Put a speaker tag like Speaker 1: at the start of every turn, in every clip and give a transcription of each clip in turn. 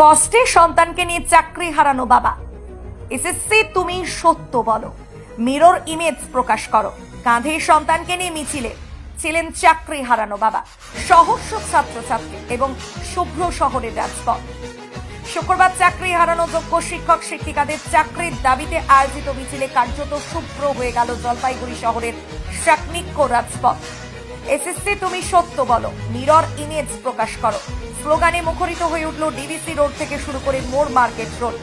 Speaker 1: কষ্টে সন্তানকে নিয়ে চাকরি হারানো বাবা। এসএসসি তুমি সত্য বলো। মিরর ইমেজ প্রকাশ করো। কাঁধে সন্তানকে নিয়ে মিছিলে ছিলেন চাকরি হারানো বাবা। সহস্র ছাত্রছাত্রী এবং শুভ্র শহরের রাজপথ। শুক্রবার চাকরি হারানো যোগ্য শিক্ষক শিক্ষিকাদের চাকরির দাবিতে আয়োজিত মিছিলে কার্যত শুভ্র হয়ে গেল জলপাইগুড়ি শহরের শাকনিক্য রাজপথ। এসএসসি তুমি সত্য বলো। মিরর ইমেজ প্রকাশ করো। স্লোগানে মুখরিত হয়ে উঠল ডিবিসি রোড থেকে শুরু করে মোর মার্কেট রোড।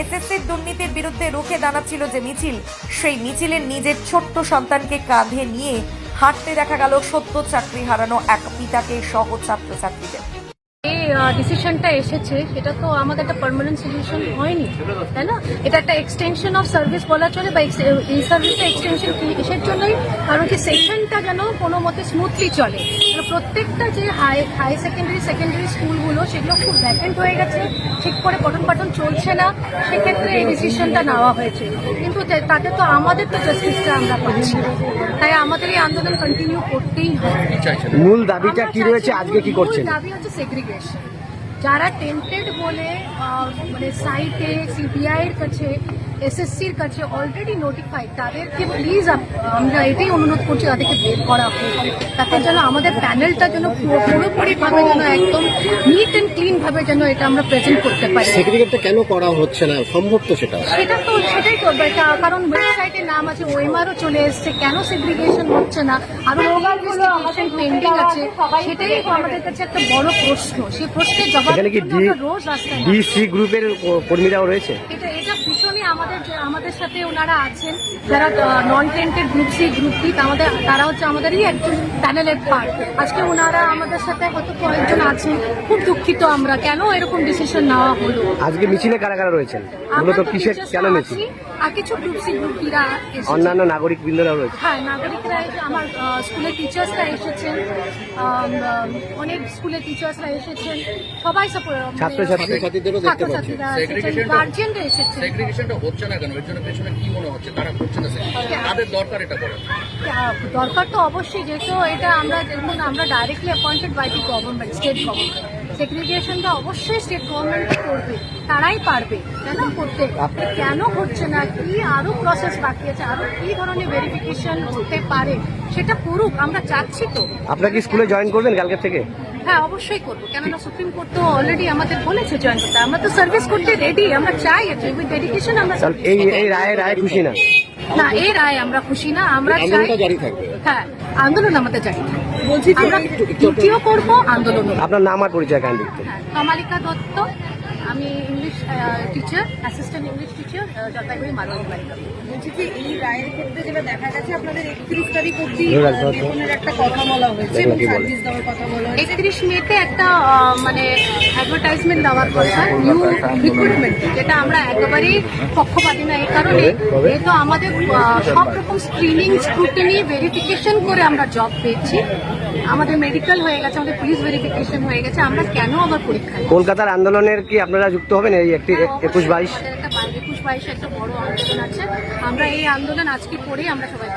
Speaker 1: এসএসসির দুর্নীতির বিরুদ্ধে রুখে দাঁড়াচ্ছিল যে মিছিল, সেই মিছিলের নিজের ছোট্ট সন্তানকে কাঁধে নিয়ে হাঁটতে দেখা গেল সত্য চাকরি হারানো এক পিতাকে সহ ছাত্রছাত্রীদের।
Speaker 2: এই ডিসিশনটা এসেছে, সেটা তো আমাদের একটা পার্মানেন্ট সলিউশন হয়নি, তাই না? এটা একটা এক্সটেনশন অফ সার্ভিস বলা চলে বা এই সার্ভিসটা এক্সটেনশন কিসের জন্যই, কারণ কি সেশনটা যেন কোনো মতে স্মুথলি চলে। প্রত্যেকটা যে হাই হাই সেকেন্ডারি সেকেন্ডারি স্কুলগুলো সেগুলো খুব ভ্যাকেন্ট হয়ে গেছে ঠিক করে পঠন পাঠন চলছে না সেক্ষেত্রে এই ডিসিশনটা নেওয়া হয়েছে। কিন্তু তাতে তো আমাদের তো জাস্টিসটা আমরা পাচ্ছি তাই আমাদের এই আন্দোলন কন্টিনিউ করতেই হয়
Speaker 3: মূল দাবিটা কি রয়েছে? আজকে কি
Speaker 2: মূল
Speaker 3: করছেন?
Speaker 2: দাবি হচ্ছে সেগ্রিগেশন যারা টেন্টেড বলে মানে সাইটে সিবিআইয়ের কাছে এসএসসির কাছে অলরেডি নোটিফাইড তাদেরকে প্লিজ আমরা এটাই অনুরোধ করছি তাদেরকে বের করা হোক। তাতে যেন আমাদের প্যানেলটা যেন পুরোপুরিভাবে যেন একদম নিট অ্যান্ড ক্লিন ভাবে যেন এটা আমরা প্রেজেন্ট করতে পারি।
Speaker 3: সেগ্রিগেটটা কেন করা হচ্ছে না? সম্ভব তো সেটা।
Speaker 2: সেটা তো সেটাই তো এটা কারণ ওয়েবসাইটে নাম আছে ওএমআরও চলে এসছে কেন সেগ্রিগেশন হচ্ছে না? আরও ইনভেস্টিগেশন পেন্ডিং আছে। সেটাই আমাদের কাছে একটা বড় প্রশ্ন। সেই প্রশ্নের জবাব
Speaker 3: এখানে কি
Speaker 2: রোজ রাস্তায়
Speaker 3: ডিসি গ্রুপের কর্মীরাও রয়েছে?
Speaker 2: এটা এটা ভীষণই আমাদের আমাদের সাথে ওনারা আছেন যারা non tented group C group D আমাদের তারা হচ্ছে আমাদেরই একজন প্যানেলের পার্ট আজকে ওনারা আমাদের সাথে হয়তো কয়েকজন আছেন। খুব দুঃখিত আমরা। কেন এরকম ডিসিশন নেওয়া হলো?
Speaker 3: আজকে মিছিলে কারা কারা রয়েছেন? মূলত
Speaker 2: তো
Speaker 3: কিসের কেন মিছিল
Speaker 2: আর কিছু গ্রুপ সি গ্রুপ ডিরা
Speaker 3: অন্যান্য নাগরিক বৃন্দরাও রয়েছে।
Speaker 2: হ্যাঁ নাগরিকরা এসে আমার স্কুলের টিচার্সরা এসেছেন। অনেক স্কুলের টিচার্সরা এসেছেন। সবাই সাপোর্ট
Speaker 3: ছাত্রছাত্রী-
Speaker 4: ছাত্রছাত্রীদেরও দেখতে পাচ্ছি।
Speaker 2: গার্জিয়ানরা এসেছেন।
Speaker 4: সেগ্রিগেশনটা হচ্ছে না কেন? এর জন্য পেছনে কি মনে হচ্ছে? তারা করছে না তাদের দরকার এটা করা
Speaker 2: আহ, দরকার তো অবশ্যই যেহেতু এটা আমরা দেখুন আমরা directly appointed by the government state government সেগ্রিগেশনটা অবশ্যই স্টেট গভর্নমেন্ট করবে তারাই পারবে কেন করতে? কেন হচ্ছে না? কি আরও প্রসেস বাকি আছে? আরও কি ধরনের ভেরিফিকেশন হতে পারে? সেটা করুক আমরা চাচ্ছি তো।
Speaker 3: আপনারা কি স্কুলে জয়েন করবেন কালকের থেকে?
Speaker 2: হ্যাঁ অবশ্যই করব। কেননা সুপ্রিম কোর্ট তো অলরেডি আমাদের বলেছে জয়েন করতে আমরা তো সার্ভিস করতে রেডি আমরা চাই এটা উইথ ডেডিকেশন আমরা
Speaker 3: এই এই রায় রায় খুশি না।
Speaker 2: না এই রায় আমরা খুশি না। আমরা চাই
Speaker 4: জারি থাকবে।
Speaker 2: হ্যাঁ আন্দোলন আমাদের জারি বলছি আমরা দ্বিতীয় করব আন্দোলন।
Speaker 3: আপনার নাম আর পরিচয় কান দিতে
Speaker 2: হ্যাঁ কমালিকা দত্ত আমি English teacher assistant English teacher Jalpaiguri Malda বালিকা
Speaker 5: বলছি যে এই রায়ের ক্ষেত্রে যেটা দেখা গেছে আপনাদের একত্রিশ তারিখ অব্দি। বেতনের একটা কথা বলা হয়েছে এবং সার্ভিস দেওয়ার কথা বলা হয়েছে।
Speaker 2: একত্রিশ মেতে একটা মানে অ্যাডভার্টাইজমেন্ট দেওয়ার কথা নিউ রিক্রুটমেন্ট যেটা আমরা একেবারেই পক্ষপাতি না এই কারণে। যেহেতু আমাদের সব রকম স্ক্রিনিং স্ক্রুটিনি ভেরিফিকেশন করে আমরা জব পেয়েছি। আমাদের মেডিকেল হয়ে গেছে আমাদের পুলিশ ভেরিফিকেশন হয়ে গেছে আমরা কেন আবার পরীক্ষা
Speaker 3: কলকাতার আন্দোলনের কি আপনারা যুক্ত হবেন এই একটি একুশ বাইশ।
Speaker 2: একুশ বাইশে একটা বড় আন্দোলন আছে। আমরা এই আন্দোলন আজকে পরেই আমরা সবাই।